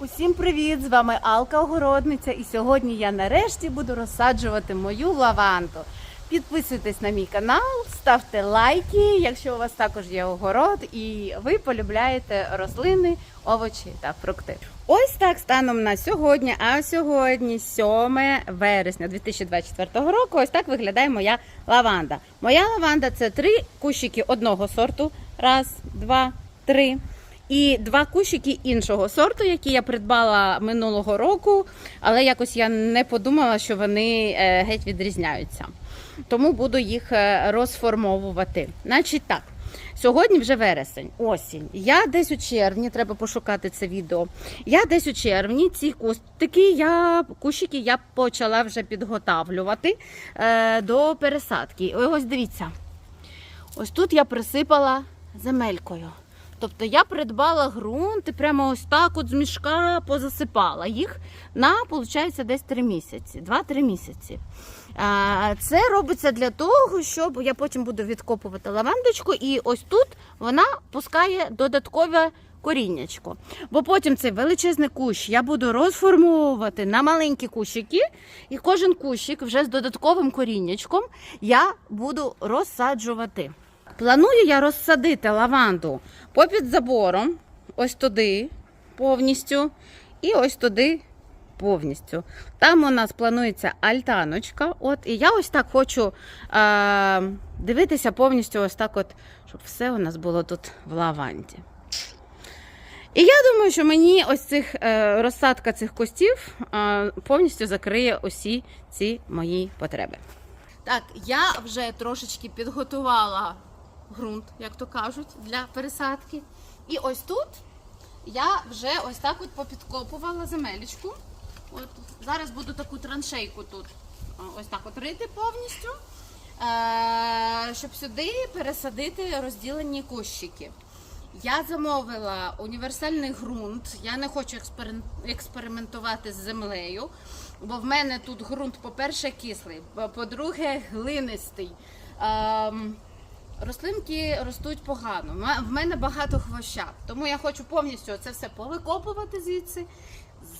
Усім привіт! З вами Алка Огородниця. І сьогодні я нарешті буду розсаджувати мою лаванду. Підписуйтесь на мій канал, ставте лайки, якщо у вас також є огород і ви полюбляєте рослини, овочі та фрукти. Ось так станом на сьогодні. А сьогодні 7 вересня 2024 року. Ось так виглядає моя лаванда. Моя лаванда це три кущики одного сорту. Раз, два, три. І два кущики іншого сорту, які я придбала минулого року, але якось я не подумала, що вони е, геть відрізняються. Тому буду їх е, розформовувати. Значить так. Сьогодні вже вересень, осінь. Я десь у червні, треба пошукати це відео. Я десь у червні ці кустики, я, кущики я почала вже підготавлювати е, до пересадки. Ось дивіться. Ось тут я присипала земелькою. Тобто я придбала ґрунт і прямо ось так от з мішка позасипала їх на, виходить, десь 3 місяці, 2-3 місяці. Це робиться для того, щоб я потім буду відкопувати лавандочку, і ось тут вона пускає додаткове коріннячко. Бо потім цей величезний кущ я буду розформовувати на маленькі кущики, і кожен кущик вже з додатковим коріннячком я буду розсаджувати. Планую я розсадити лаванду попід забором, ось туди повністю, і ось туди повністю. Там у нас планується альтаночка. От, і я ось так хочу е, дивитися повністю, ось так, от, щоб все у нас було тут в лаванді. І я думаю, що мені ось цих е, розсадка цих кустів е, повністю закриє усі ці мої потреби. Так, я вже трошечки підготувала ґрунт, як то кажуть, для пересадки. І ось тут я вже ось так от попідкопувала земелечку. От зараз буду таку траншейку тут ось так от рити повністю, е- щоб сюди пересадити розділені кущики. Я замовила універсальний ґрунт. Я не хочу експериментувати з землею, бо в мене тут ґрунт, по-перше, кислий, по-друге, глинистий. Рослинки ростуть погано. В мене багато хвоща, тому я хочу повністю це все повикопувати звідси,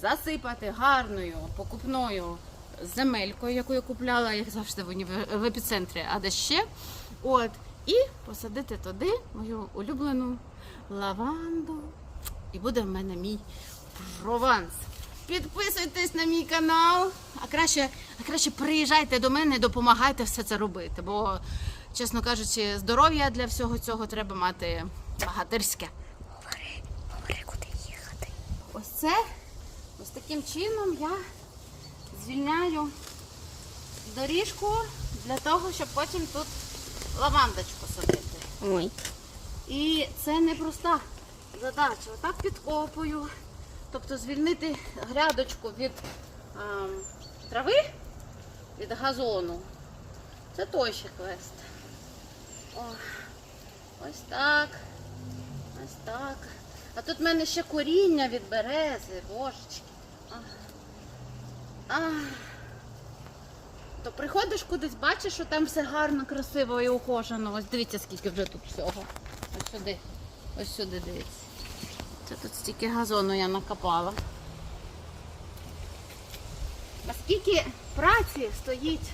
засипати гарною покупною земелькою, яку я купляла, як завжди в епіцентрі, а де ще. От, і посадити туди мою улюблену лаванду. І буде в мене мій прованс. Підписуйтесь на мій канал, а краще, а краще приїжджайте до мене і допомагайте все це робити. Бо, чесно кажучи, здоров'я для всього цього треба мати багатирське. Говори, говори, куди їхати. Ось це, ось таким чином я звільняю доріжку для того, щоб потім тут лавандочку садити. Ой. І це непроста задача. Отак підкопую. Тобто звільнити грядочку від ем, трави, від газону. Це той ще квест. О, ось так. Ось так. А тут в мене ще коріння від берези, божечки. Ах. Ах. То приходиш кудись, бачиш, що там все гарно, красиво і ухожено. Ось дивіться, скільки вже тут всього. Ось сюди. Ось сюди дивіться. Це тут стільки газону я накопала. А скільки праці стоїть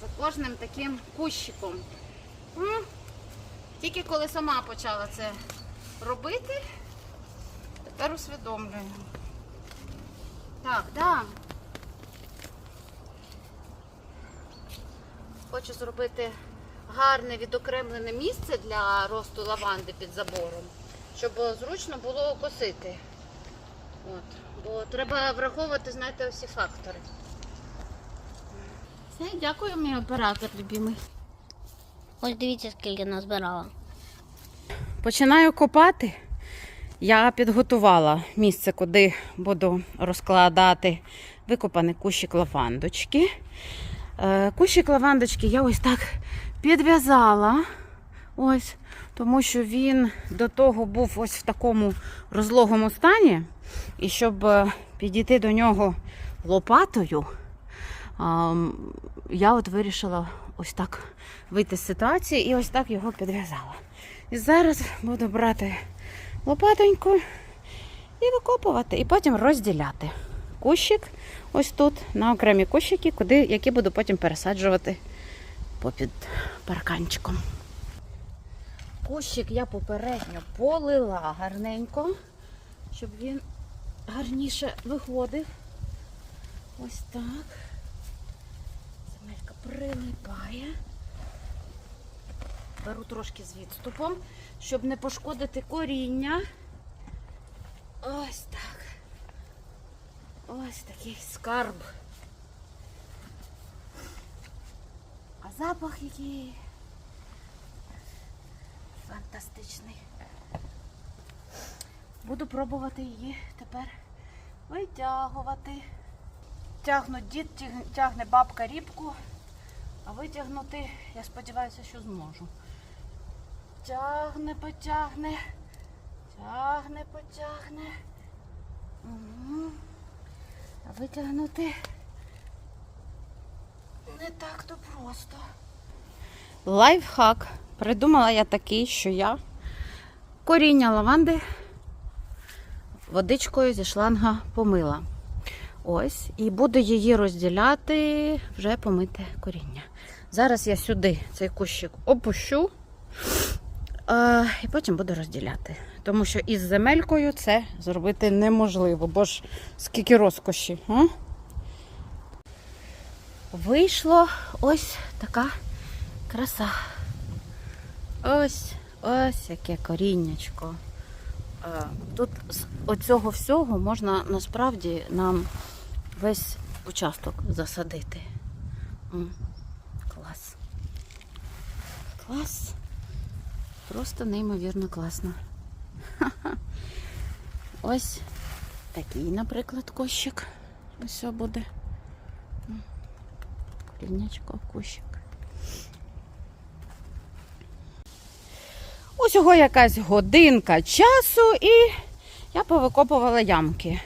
за кожним таким кущиком. Тільки коли сама почала це робити, тепер усвідомлюю. Так, да. Хочу зробити гарне відокремлене місце для росту лаванди під забором, щоб зручно було косити. От. Бо треба враховувати, знаєте, усі фактори. Все, дякую, мій оператор любимий. Ось дивіться, скільки назбирала. Починаю копати. Я підготувала місце, куди буду розкладати викопаний кущик лавандочки. Е, Кущик лавандочки я ось так підв'язала. Ось, тому що він до того був ось в такому розлогому стані. І щоб е, підійти до нього лопатою, я от вирішила ось так вийти з ситуації і ось так його підв'язала. І зараз буду брати лопатоньку і викопувати, і потім розділяти. Кущик ось тут на окремі кущики, куди, які буду потім пересаджувати попід парканчиком. Кущик я попередньо полила гарненько, щоб він гарніше виходив. Ось так. Прилипає. Беру трошки з відступом, щоб не пошкодити коріння. Ось так. Ось такий скарб. А запах який фантастичний. Буду пробувати її тепер витягувати. Тягнуть дід, тягне бабка рібку, а витягнути, я сподіваюся, що зможу. Тягне, потягне, тягне, потягне. А витягнути не так то просто. Лайфхак. Придумала я такий, що я коріння лаванди водичкою зі шланга помила. Ось, і буду її розділяти вже помите коріння. Зараз я сюди цей кущик опущу е, і потім буду розділяти. Тому що із земелькою це зробити неможливо, бо ж скільки розкоші. А? Вийшло ось така краса. Ось, ось яке коріннячко. Е, Тут з оцього всього можна насправді нам весь участок засадити. Клас. Клас. Просто неймовірно класно. Ось такий, наприклад, кущик. Ось буде. М, Коріннячко, кущик. Усього якась годинка часу і я повикопувала ямки.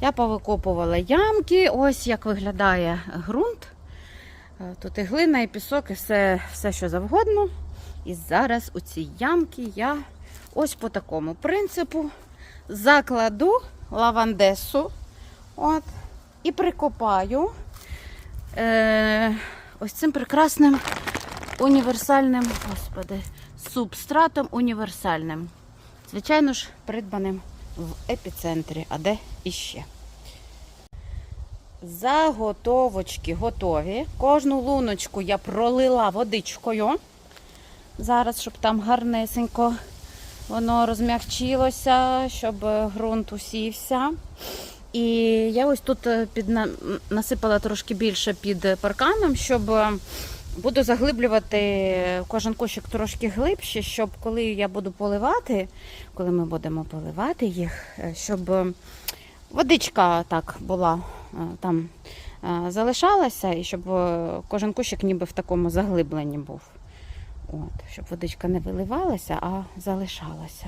Я повикопувала ямки, ось як виглядає ґрунт. Е, Тут і глина, і пісок, і все, все що завгодно. І зараз у ці ямки я ось по такому принципу закладу лавандесу от, і прикопаю е, ось цим прекрасним універсальним, господи, субстратом універсальним. Звичайно ж, придбаним в епіцентрі, а де іще. Заготовочки готові. Кожну луночку я пролила водичкою. Зараз, щоб там гарнесенько воно розм'якчилося, щоб ґрунт усівся. І я ось тут е, підна... насипала трошки більше під парканом, щоб буду заглиблювати кожен кошик трошки глибше, щоб коли я буду поливати, коли ми будемо поливати їх, е, щоб е, водичка так була е, там залишалася, і щоб кожен кущик ніби в такому заглибленні був. От, щоб водичка не виливалася, а залишалася.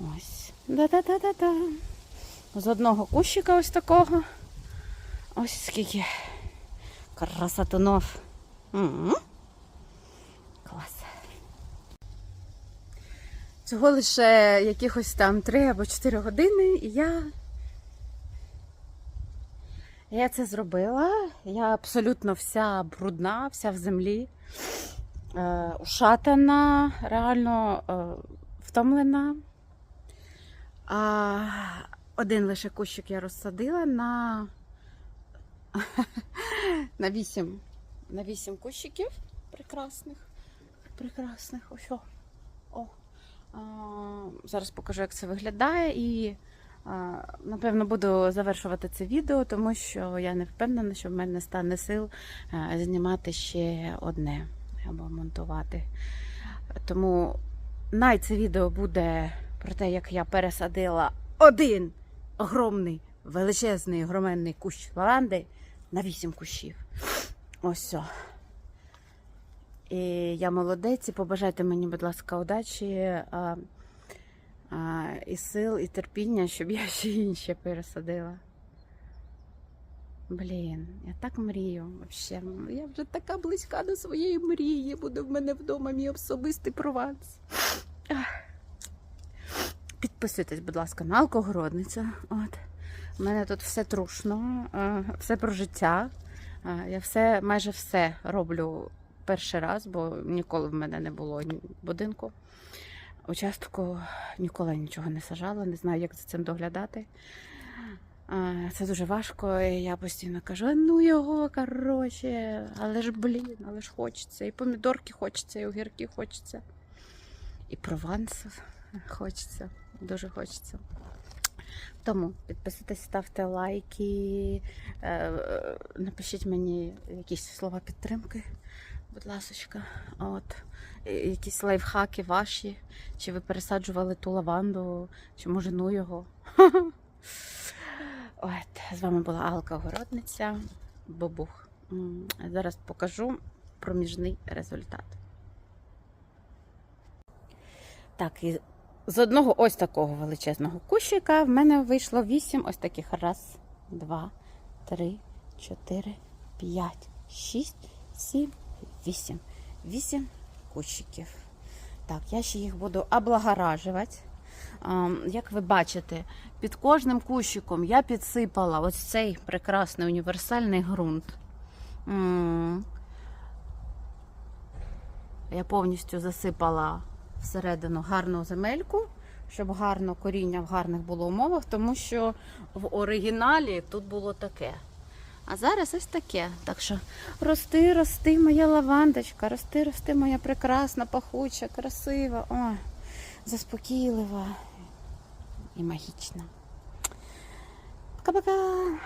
Ось. Да-да-да-да-да. З одного кущика ось такого. Ось скільки красотунов. М. Клас. Цього лише якихось там 3 або 4 години, і я. Я це зробила. Я абсолютно вся брудна, вся в землі, е, ушатана, реально е, втомлена. А, один лише кущик я розсадила на, на вісім на вісім кущиків прекрасних. Прекрасних. Ось. О. О. А, зараз покажу, як це виглядає. І а, напевно буду завершувати це відео, тому що я не впевнена, що в мене стане сил знімати ще одне або монтувати. Тому най це відео буде про те, як я пересадила один огромний, величезний, огроменний кущ лаванди на вісім кущів. Ось. І я молодець, і побажайте мені, будь ласка, удачі а, а, і сил, і терпіння, щоб я ще інше пересадила. Блін, я так мрію. Вообще. Я вже така близька до своєї мрії. Буде в мене вдома мій особистий прованс. Підписуйтесь, будь ласка, на алкогородниця. От. У мене тут все трушно, е, все про життя. Я все, майже все роблю перший раз, бо ніколи в мене не було будинку. Участку ніколи нічого не сажала, не знаю, як за цим доглядати. Це дуже важко, і я постійно кажу, «А ну його, коротше, але ж блін, але ж хочеться. І помідорки хочеться, і огірки хочеться. І прованс хочеться, дуже хочеться. Тому підписуйтесь, ставте лайки, е, напишіть мені якісь слова підтримки, будь ласочка. От. Якісь лайфхаки ваші. Чи ви пересаджували ту лаванду, чи може ну його. От, з вами була Алка Огородниця, Бобух. Зараз покажу проміжний результат. Так, і з одного ось такого величезного кущика в мене вийшло вісім ось таких. Раз, два, три, чотири, п'ять, шість, сім, вісім. Вісім кущиків. Так, я ще їх буду облагоражувати. Як ви бачите, під кожним кущиком я підсипала ось цей прекрасний універсальний ґрунт. Я повністю засипала всередину гарну земельку, щоб гарно коріння в гарних було умовах, тому що в оригіналі тут було таке. А зараз ось таке. Так що рости, рости, моя лавандочка, рости, рости, моя прекрасна, пахуча, красива, о, заспокійлива і магічна. Пока-пока!